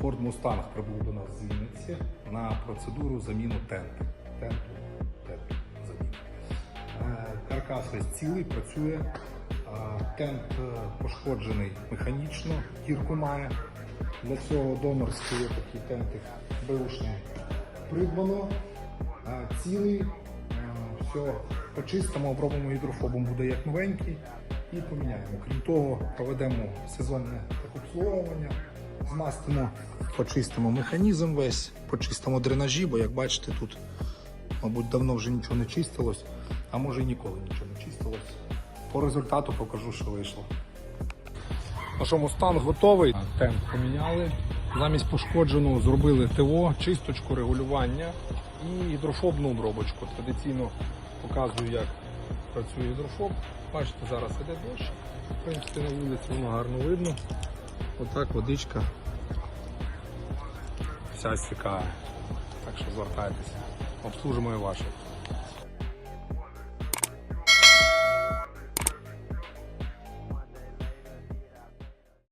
Ford Mustang прибув до нас з Вінниці на процедуру заміну тенту. Тенту, тенту заміну. Е, Каркас весь цілий, працює. Е, Тент е, пошкоджений механічно, кірку має. Для цього донорський є такий тентик беушний придбано. Цілий, все почистимо, обробимо гідрофобом, буде як новенький і поміняємо. Крім того, проведемо сезонне обслуговування, змастимо, почистимо механізм весь, почистимо дренажі, бо як бачите, тут, мабуть, давно вже нічого не чистилось, а може і ніколи нічого не чистилось. По результату покажу, що вийшло. Що, мустанг готовий. Темп поміняли. Замість пошкодженого зробили ТО, чисточку, регулювання і гідрофобну обробочку. Традиційно показую, як працює гідрофоб. Бачите, зараз іде дощ. В принципі, на вулиці воно гарно видно. Отак водичка вся стікає. Так що звертайтеся. Обслужимо і ваше.